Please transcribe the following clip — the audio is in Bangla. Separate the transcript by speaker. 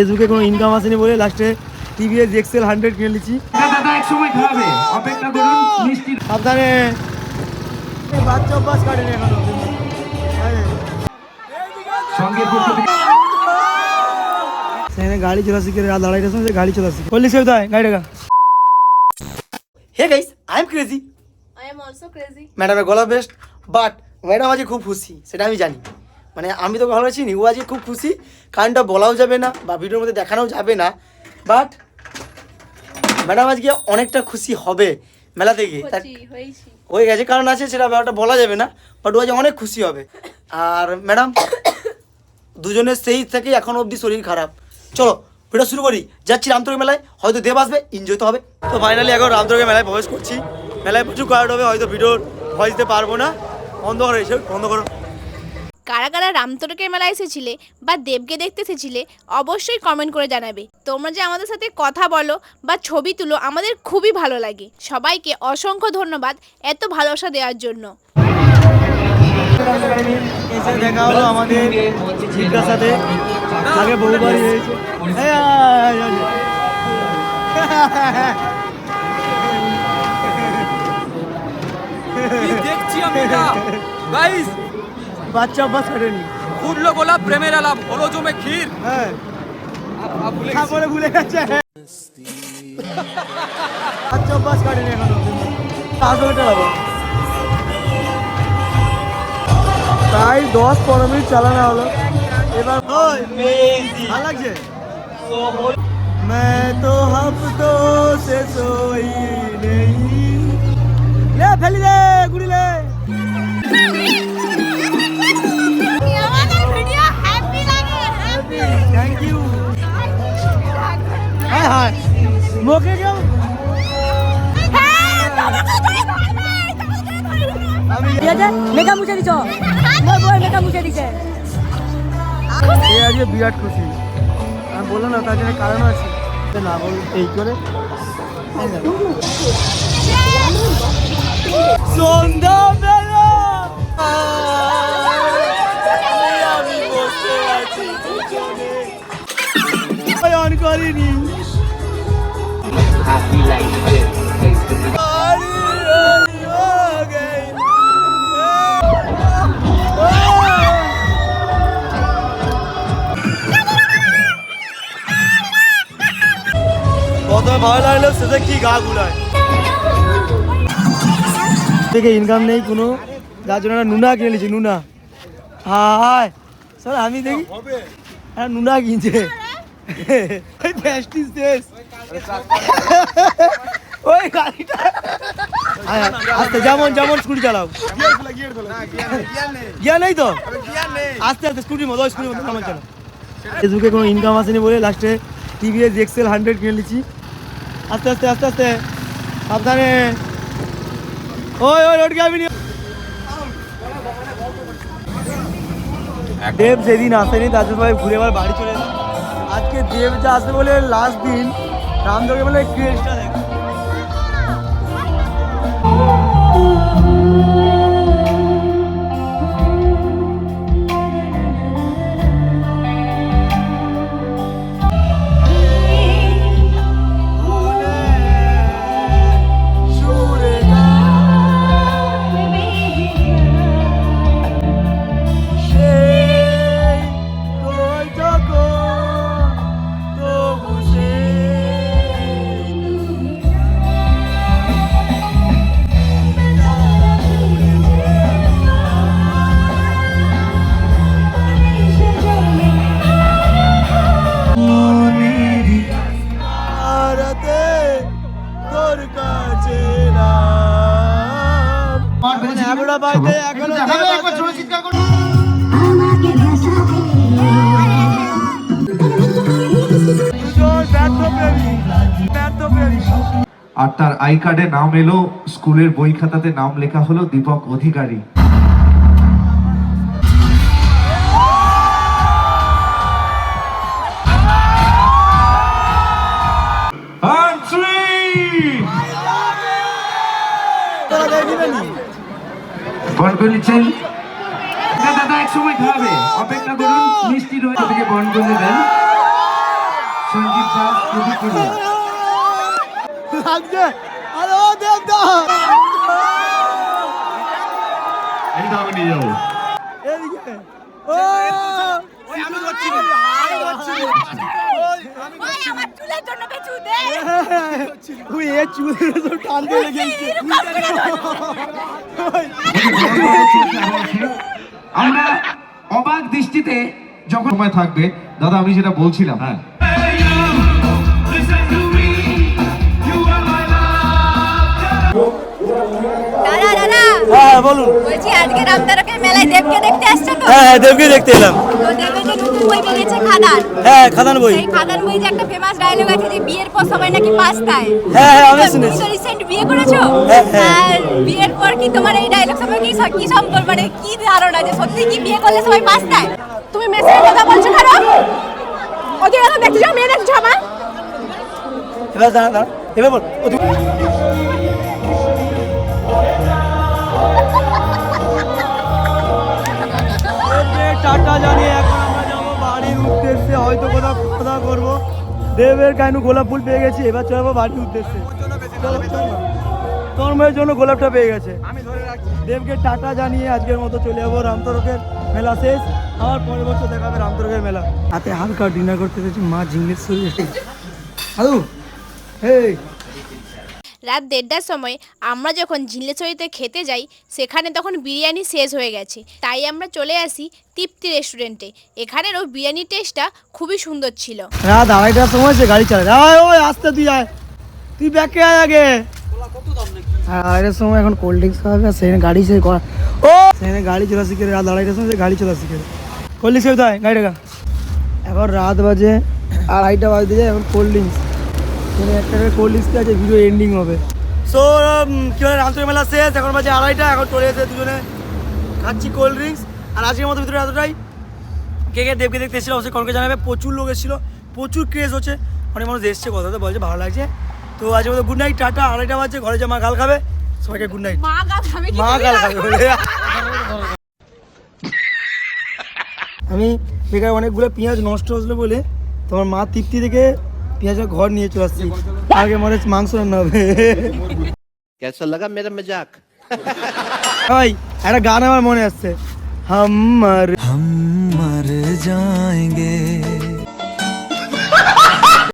Speaker 1: ফেসবুকে কোনো ইনকাম আসেনি বলে লাস্টে টিভিএস এক্সেল হান্ড্রেড কিনে নিচ্ছি।
Speaker 2: দাদা এক সময় খাবে। অপেক্ষা করুন মিষ্টি
Speaker 1: সাবধানে। বাচ্চা অভ্যাস কাটেনি এখনও
Speaker 2: সঙ্গে পক্ষ থেকে
Speaker 1: সেখানে গাড়ি চলা শিখে রাত আড়াইটার সময় গাড়ি চলা শিখে বললি সেও তাই গাড়ি টাকা hey guys I am crazy
Speaker 3: I am also crazy.
Speaker 1: ম্যাডামের গলা বেস্ট বাট ম্যাডাম আজকে খুব খুশি সেটা আমি জানি। মানে আমি তো ভালো চিনি ও আজকে খুব খুশি। কারণটা বলাও যাবে না বা ভিডিওর মধ্যে দেখানোও যাবে না। বাট ম্যাডাম আজকে অনেকটা খুশি হবে মেলা থেকে হয়ে গেছে কারণ আছে সেটা ব্যাপারটা বলা যাবে না বাট ও আজ অনেক খুশি হবে। আর ম্যাডাম দুজনের সেই থেকে এখন অবধি শরীর খারাপ। চলো ভিডিও শুরু করি। যাচ্ছি রামতরী মেলায় হয়তো দেব আসবে এনজয় তো হবে। তো ফাইনালি এখন রামতরী মেলায় প্রবেশ করছি। মেলায় প্রচুর ক্রাউড হবে হয়তো ভিডিওর ভয়েস দিতে পারব না। বন্ধ করো এসে বন্ধ করো
Speaker 3: কারা কারা রামতরকের মেলায় এসেছিলে বা দেবকে দেখতে এসেছিলে অবশ্যই কমেন্ট করে জানাবে। তোমরা যে আমাদের সাথে কথা বলো বা ছবি তুলো আমাদের খুবই ভালো লাগে। সবাইকে অসংখ্য ধন্যবাদ এত ভালোবাসা দেওয়ার জন্য।
Speaker 1: এসে দেখা হলো আমাদের ঝিলটার সাথে। আগে বহুবারই হয়েছে।
Speaker 4: দেখছি আমি গাইস
Speaker 1: বাচ্চা অভ্যাস কাটেনি
Speaker 4: ফুটলো গোলাপ প্রেমের আলাপ হলো জমে ক্ষীর
Speaker 1: হ্যাঁ
Speaker 4: আ- আ- ভুলে গেছি।
Speaker 1: তারপরে ভুলে গেছে বাচ্চা অভ্যাস কাটেনি এখনো আসলে চালাবো প্রায় দশ পনেরো মিনিট চালানো হলো এবার ভালো লাগছে मैं तो हफ्तों से सोई नहीं ले ফেলি দে গুড়ি লে মুখে কেউ? আমি
Speaker 5: মেকা মুছে দিছ? মই বই মেকা মুছে দিছে।
Speaker 1: এ আজকে বিরাট খুশি। আমি বললাম না তার জন্য কারণ আছে। না বল এই করে। সন্ধ্যাবেলা। আমি বসে আছি। করিনি। ভালো লাগল সেটা কি গা গুলায়? থেকে ইনকাম নেই কোনো। যার জন্য নুনা কিনে নিয়েছি, নুনা। হায় স্যার আমি দেখি হ্যাঁ নুনা কিনছে। ওই আস্তে, যেমন যেমন স্কুটি চালাও। গিয়া নেই তো? আস্তে আস্তে স্কুটির মতো স্কুটির মতো যেমন চালাও। ফেসবুকে কোনো ইনকাম আসেনি বলে লাস্টে টিভিএস এক্সেল হান্ড্রেড কিনে নিচ্ছি আস্তে আস্তে আস্তে আস্তে। সাবধানে। ওই ওই রোড গাবি দেব যেদিন আসেনি তার জন্য ভাই ঘুরে আবার বাড়ি চলে। আজকে দেব যা আসবে বলে লাস্ট দিন রামদেবকে বলে ক্রেজটা এখনও প্রেমী
Speaker 2: আর তার আই কার্ডে নাম এলো স্কুলের বই খাতাতে নাম লেখা হলো দীপক অধিকারী। And three!
Speaker 1: তোরা দেখবি নি
Speaker 2: দাদা এক সময় খাবে। অপেক্ষা করুন মিষ্টি রয়েছে থেকে বনগলি দেন। সঞ্জীব দাস
Speaker 1: আমি ধরছি আমি ধরছি
Speaker 5: চুলের জন্য বেচু দে
Speaker 1: তুই এ চুলের তো টানতে লেগেছে।
Speaker 2: আমরা অবাক দৃষ্টিতে যখন সময় থাকবে দাদা আমি যেটা বলছিলাম হ্যাঁ
Speaker 1: হ্যাঁ বলুন।
Speaker 5: বলছি আজকে রামতারকের মেলায় দেবকে দেখতে আসছো তো?
Speaker 1: হ্যাঁ হ্যাঁ দেবকে দেখতে এলাম।
Speaker 5: তো দেবের যে নতুন বই বেরিয়েছে খাদান।
Speaker 1: হ্যাঁ খাদান বই।
Speaker 5: সেই খাদান বই যে একটা ফেমাস ডায়লগ আছে যে বিয়ের পর সবাই নাকি পাস্তায়।
Speaker 1: হ্যাঁ, হ্যাঁ, আমি শুনেছি।
Speaker 5: তুমি রিসেন্ট বিয়ে করেছ?
Speaker 1: হ্যাঁ, হ্যাঁ।
Speaker 5: আর বিয়ের পর কি তোমার এই ডায়লগ কি সম্পর্ক মানে কি ধারণা যে সত্যি কি বিয়ে করলে সবাই পাস্তায়? তুমি মেসেজে কথা বলছো কেন ওকে কথা মেয়ে দেখছ আমার?
Speaker 1: এবার দাঁড়া দাঁড়া। এবার বল। হয়তো কোথাও খাওয়া করব দেবের কাইনু গোলাপ ফুল পেয়ে গেছি এবার চলে যাব বাড়ির উদ্দেশ্যে। চলো, চলো। তোর মেয়ের জন্য গোলাপটা পেয়ে গেছে। দেবকে টাটা জানিয়ে আজকের মতো চলে যাব রামতরকের মেলা শেষ। আবার পরের বছর দেখাবে রামতরকের মেলা। হাতে হালকা ডিনার করতে গেছি মা ঝিঙ্গেশ্বরী হ্যালো এই।
Speaker 3: রাত দেড়টার সময় আমরা যখন ঝিলেছড়িতে খেতে যাই সেখানে তখন বিরিয়ানি শেষ হয়ে গেছে। তাই আমরা চলে আসি তৃপ্তি রেস্টুরেন্টে। এখানেরও বিরিয়ানি টেস্টটা খুবই সুন্দর ছিল।
Speaker 1: রাত আড়াইটার সময় সে গাড়ি চালায়। আয় ওই আসতে তুই আয়। তুই ব্যাকে আয় আগে। হ্যাঁ আড়াইটার সময় এখন কোল্ড ড্রিঙ্কস খাবে আর সেখানে গাড়ি সে করা ও! সেখানে গাড়ি চলা শিখে রাত আড়াইটার সময় সে গাড়ি চলা শিখে কোল্ড ড্রিঙ্কস খাবে গাড়ি এখন রাত বাজে আড়াইটা বাজতে যায় এখন কোল্ড ড্রিঙ্কস একটা কোল্ড ড্রিঙ্কস আছে ভিডিও এন্ডিং হবে। সো কি বলে রামচন্দ্র মেলা শেষ? এখন বাজে আড়াইটা এখন চলে এসে দুজনে খাচ্ছি কোল্ড ড্রিঙ্কস আর আজকের মতো ভিতরে এতটাই। কে কে দেবকে দেখতে এসেছিল অবশ্যই কনকে জানাবে। প্রচুর লোক এসেছিল প্রচুর ক্রেজ হচ্ছে। অনেক মানুষ এসছে কথা তো বলছে ভালো লাগছে। তো আজকের মতো গুড নাইট টাটা আড়াইটা বাজছে ঘরে যা মা গাল খাবে সবাইকে গুড নাইট
Speaker 5: মা গাল খাবে
Speaker 1: মা গাল খাবে আমি বেকার অনেকগুলো পেঁয়াজ নষ্ট হচ্ছিল বলে তোমার মা তৃপ্তি থেকে পেঁয়াজের ঘর নিয়ে চলে আসছি আগে মনে হচ্ছে মাংস রান্না হবে
Speaker 6: कैसा लगा मेरा मजाक
Speaker 1: ভাই একটা গান আমার মনে আসছে হাম মার
Speaker 7: हम मर जाएंगे